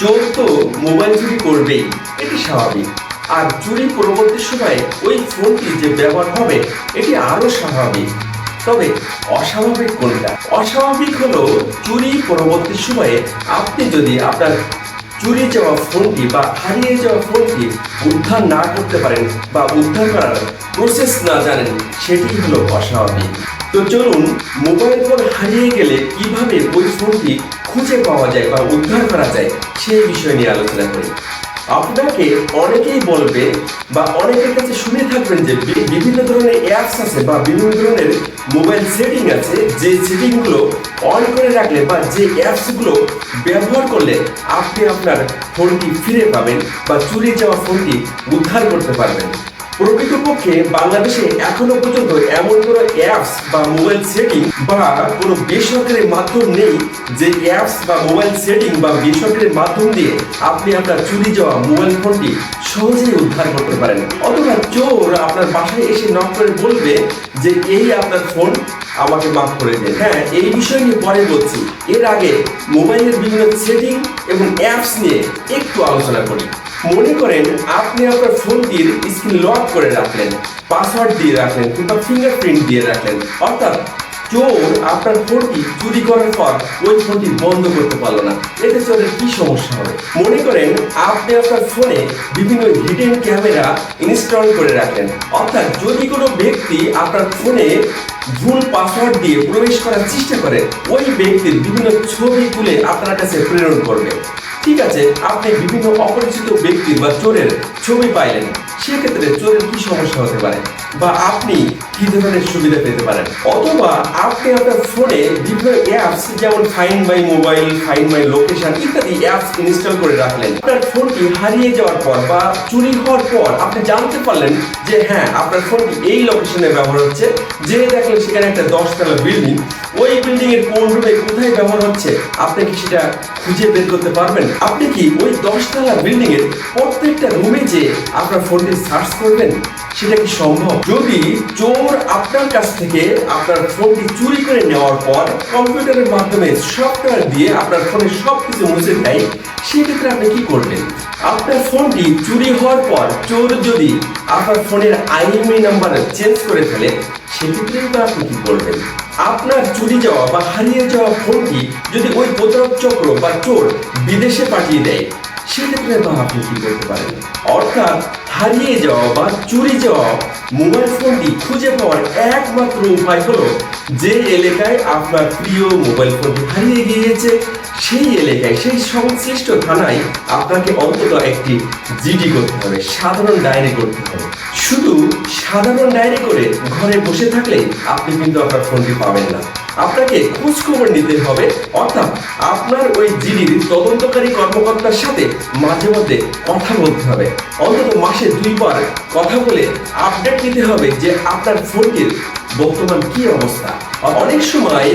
চোর তো মোবাইল চুরি করবেই, এটি স্বাভাবিক। আর চুরি পরবর্তী সময়ে ওই ফোনটি যে ব্যবহার হবে, এটি আরও স্বাভাবিক। তবে অস্বাভাবিক কোনটা? অস্বাভাবিক হলো চুরি পরবর্তী সময়ে আপনি যদি আপনার চুরি যাওয়া ফোনটি বা হারিয়ে যাওয়া ফোনটি উদ্ধার না করতে পারেন বা উদ্ধার করার প্রসেস না জানেন, সেটি হলো অস্বাভাবিক। তো চলুন, মোবাইল ফোন হারিয়ে গেলে কীভাবে ওই ফোনটি খুঁজে পাওয়া যায় বা উদ্ধার করা যায় সেই বিষয় নিয়ে আলোচনা করি। আপনাকে অনেকেই বলবে বা অনেকের কাছে শুনে থাকবেন যে বিভিন্ন ধরনের অ্যাপস আছে বা বিভিন্ন ধরনের মোবাইল সেটিং আছে, যে সেটিংগুলো অন করে রাখলে বা যে অ্যাপসগুলো ব্যবহার করলে আপনি আপনার ফোনটি ফিরে পাবেন বা চুরি যাওয়া ফোনটি উদ্ধার করতে পারবেন। প্রকৃতপক্ষে বাংলাদেশে এখনও পর্যন্ত এমন কোনো অ্যাপস বা মোবাইল সেটিং বা কোনো বেসরকারি মাধ্যম নেই যে অ্যাপস বা মোবাইল সেটিং বা বেসরকারি মাধ্যম দিয়ে আপনি আপনার চুরি যাওয়া মোবাইল ফোনটি সহজেই উদ্ধার করতে পারেন। অথবা চোর আপনার বাসায় এসে নক করে বলবে যে, এই আপনার ফোন আমাকে মাফ করে দেন হ্যাঁ এই বিষয় নিয়ে পরে বলছি। এর আগে মোবাইলের বিভিন্ন সেটিং এবং অ্যাপস নিয়ে একটু আলোচনা করি। মনে করেন আপনি আপনার ফোনটির স্ক্রিন লক করে রাখলেন পাসওয়ার্ড দিয়ে রাখলেন, কিংবা ফিঙ্গারপ্রিন্ট দিয়ে রাখলেন, অর্থাৎ চোর আপনার ফোনটি চুরি করার পর ওই ফোনটি বন্ধ করতে পারল না। এতে চোরের কি সমস্যা হবে? মনে করেন আপনি আপনার ফোনে বিভিন্ন হিডেন ক্যামেরা ইনস্টল করে রাখলেন। অর্থাৎ যদি কোনো ব্যক্তি আপনার ফোনে ভুল পাসওয়ার্ড দিয়ে প্রবেশ করার চেষ্টা করে, ওই ব্যক্তির বিভিন্ন ছবি তুলে আপনার কাছে প্রেরণ করবে। ঠিক আছে, আপনি বিভিন্ন অপরিচিত ব্যক্তির বা চোরের ছবি পাইলেন। সেক্ষেত্রে চোরের কি সমস্যা হতে পারে? বা আপনি কি ধরনের সুবিধা পেতে পারেন? অথবা আপনি আপনার ফোনে বিভিন্ন অ্যাপস যেমন find my mobile find my location ইত্যাদি অ্যাপস ইনস্টল করে রাখলেন। আপনার ফোনটি হারিয়ে যাওয়ার পর বা চুরি হওয়ার পর আপনি জানতে পারলেন যে হ্যাঁ আপনার ফোনটি এই লোকেশনে ব্যবহার হচ্ছে। যে দেখলেন সেখানে একটা দশতলা বিল্ডিং ওই বিল্ডিং এর কোন রুমে কোথায় ব্যবহার হচ্ছে? আপনি কি সেটা খুঁজে বের করতে পারবেন? আপনি কি ওই দশতলা বিল্ডিং এর প্রত্যেকটা রুমে যে আপনার ফোনটি সার্চ করবেন? সেটা কি সম্ভব? যদি চোর আপনার কাছ থেকে আপনার ফোনটি চুরি করে নেওয়ার পর কম্পিউটারের মাধ্যমে সফটওয়্যার দিয়ে আপনার ফোনে সব কিছু মুছে দেয়, সেক্ষেত্রে আপনি কি করবেন? আপনার ফোনটি চুরি হওয়ার পর চোর যদি আপনার ফোনের আইএমআই নাম্বার চেঞ্জ করে ফেলে, সেক্ষেত্রে বা আপনি কি করবেন? আপনার চুরি যাওয়া বা হারিয়ে যাওয়া ফোনটি যদি ওই প্রতারক চক্র বা চোর বিদেশে পাঠিয়ে দেয় সেক্ষেত্রে বা আপনি কি করতে পারেন অর্থাৎ হারিয়ে যাওয়া বা চুরি যাওয়া মোবাইল ফোনটি খুঁজে পাওয়ার একমাত্র উপায় হলো যে এলাকায় আপনার প্রিয় মোবাইল ফোনটি হারিয়ে গিয়েছে, সেই এলাকায়, সেই সংশ্লিষ্ট থানায় আপনাকে অন্তত একটি জিডি করতে হবে, সাধারণ ডায়েরি করতে হবে। শুধু সাধারণ ডায়েরি করে ঘরে বসে থাকলে আপনি কিন্তু আপনার ফোনটি পাবেন না। আপনাকে খোঁজ খবর নিতে হবে। অর্থাৎ আপনার ওই জিডির তদন্তকারী কর্মকর্তার সাথে মাঝে মধ্যে কথা বলতে হবে। অন্তত মাসে দুইবার কথা বলে আপডেট নিতে হবে যে আপনার ফোনটির বর্তমান কি অবস্থা। অনেক সময়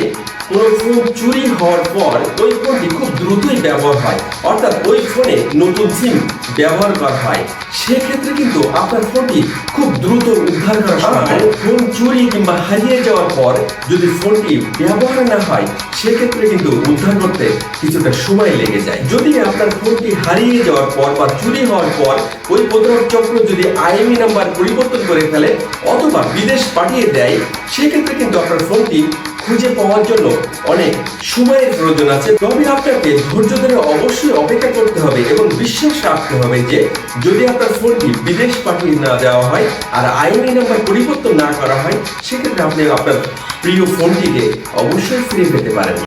কোনো ফোন চুরি হওয়ার পর ওই ফোনটি খুব দ্রুতই ব্যবহার হয়। অর্থাৎ ওই ফোনে নতুন সিম ব্যবহার করা হয়। সেক্ষেত্রে কিন্তু আপনার ফোনটি খুব দ্রুত উদ্ধার করা সম্ভব ফোন চুরি কিংবা হারিয়ে যাওয়ার পর যদি ফোনটি ব্যবহার না হয় সেক্ষেত্রে কিন্তু উদ্ধার করতে কিছুটা সময় লেগে যায়। যদি আপনার ফোনটি হারিয়ে যাওয়ার পর বা চুরি হওয়ার পর ওই প্রতারক চক্র যদি আইএমই নাম্বার পরিবর্তন করে ফেলে অথবা বিদেশ পাঠিয়ে দেয় সেক্ষেত্রে কিন্তু আপনার ফোনটি খুঁজে পাওয়ার জন্য অনেক সময়ের প্রয়োজন আছে। তবে আপনাকে ধৈর্য ধরে অবশ্যই অপেক্ষা করতে হবে এবং বিশ্বাস রাখতে হবে যে, যদি আপনার ফোনটি বিদেশ পাঠিয়ে না দেওয়া হয় আর আইনি নাম্বার পরিবর্তন না করা হয়, সেক্ষেত্রে আপনি আপনার প্রিয় ফোনটিকে অবশ্যই ফিরে পেতে পারেন।